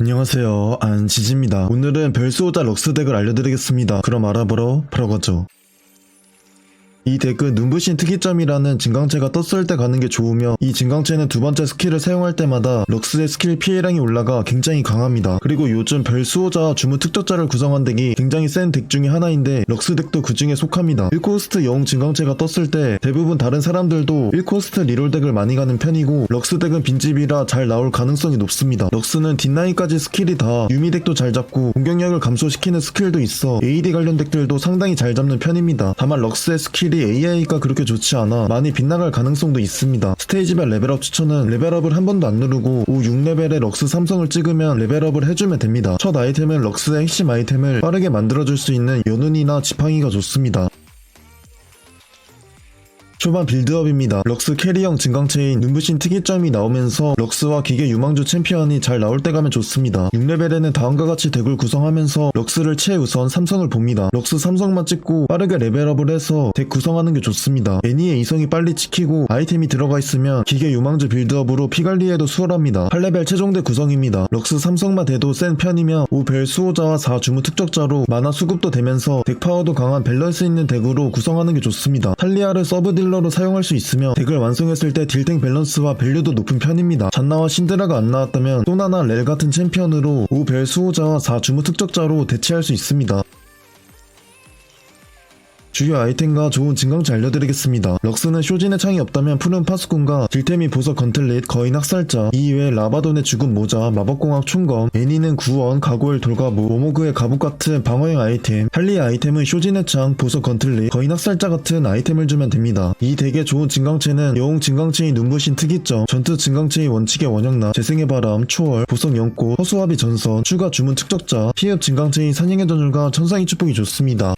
안녕하세요. 안지지입니다. 오늘은 별수호자 럭스 덱을 알려드리겠습니다. 그럼 알아보러 바로 가죠 이 덱은 눈부신 특이점이라는 증강체가 떴을 때 가는 게 좋으며 이 증강체는 두 번째 스킬을 사용할 때마다 럭스의 스킬 피해량이 올라가 굉장히 강합니다. 그리고 요즘 별 수호자 주문 특적자를 구성한 덱이 굉장히 센 덱 중에 하나인데 럭스 덱도 그 중에 속합니다. 1코스트 영웅 증강체가 떴을 때 대부분 다른 사람들도 1코스트 리롤 덱을 많이 가는 편이고 럭스 덱은 빈집이라 잘 나올 가능성이 높습니다. 럭스는 뒷라인까지 스킬이 다 유미 덱도 잘 잡고 공격력을 감소시키는 스킬도 있어 AD 관련 덱들도 상당히 잘 잡는 편입니다. 다만 럭스의 스킬 이 AI가 그렇게 좋지 않아 많이 빗나갈 가능성도 있습니다. 스테이지별 레벨업 추천은 레벨업을 한 번도 안 누르고 5, 6레벨의 럭스 삼성을 찍으면 레벨업을 해주면 됩니다. 첫 아이템은 럭스의 핵심 아이템을 빠르게 만들어줄 수 있는 연운이나 지팡이가 좋습니다. 초반 빌드업입니다. 럭스 캐리형 증강체인 눈부신 특이점이 나오면서 럭스와 기계 유망주 챔피언이 잘 나올 때 가면 좋습니다. 6레벨에는 다음과 같이 덱을 구성하면서 럭스를 최우선 삼성을 봅니다. 럭스 삼성만 찍고 빠르게 레벨업을 해서 덱 구성하는 게 좋습니다. 애니의 이성이 빨리 찍히고 아이템이 들어가 있으면 기계 유망주 빌드업으로 피 관리에도 수월합니다. 8레벨 최종대 구성입니다. 럭스 삼성만 돼도 센 편이며 5벨 수호자와 4주무 특적자로 만화 수급도 되면서 덱 파워도 강한 밸런스 있는 덱으로 구성하는 게 좋습니다. 탈리아를 서브 딜러 로 사용할 수 있으며 덱을 완성했을 때 딜탱 밸런스와 밸류도 높은 편입니다. 잔나와 신드라가 안 나왔다면 소나나 렐 같은 챔피언으로 5벨 수호자와 4 주무 특적자로 대체할 수 있습니다. 주요 아이템과 좋은 증강체 알려드리겠습니다. 럭스는 쇼진의 창이 없다면 푸른 파수꾼과 딜템이 보석 건틀릿, 거인 학살자, 이외에 라바돈의 죽은 모자, 마법공학 총검, 애니는 구원, 가고엘 돌가부, 오모그의 갑옷 같은 방어형 아이템, 할리 아이템은 쇼진의 창, 보석 건틀릿, 거인 학살자 같은 아이템을 주면 됩니다. 이 덱의 좋은 증강체는 영웅 증강체의 눈부신 특이점, 전투 증강체의 원칙의 원형나, 재생의 바람, 초월, 보석 연꽃, 허수아비 전선, 추가 주문 특적자, 피흡 증강체인 산행의 전율과 천상의 축복이 좋습니다.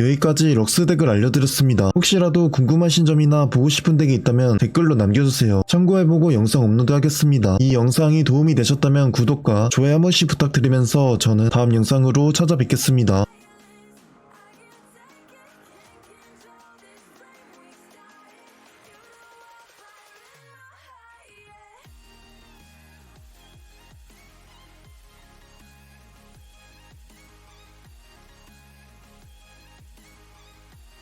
여기까지 럭스 덱을 알려드렸습니다. 혹시라도 궁금하신 점이나 보고 싶은 덱이 있다면 댓글로 남겨주세요. 참고해보고 영상 업로드 하겠습니다. 이 영상이 도움이 되셨다면 구독과 좋아요 한 번씩 부탁드리면서 저는 다음 영상으로 찾아뵙겠습니다.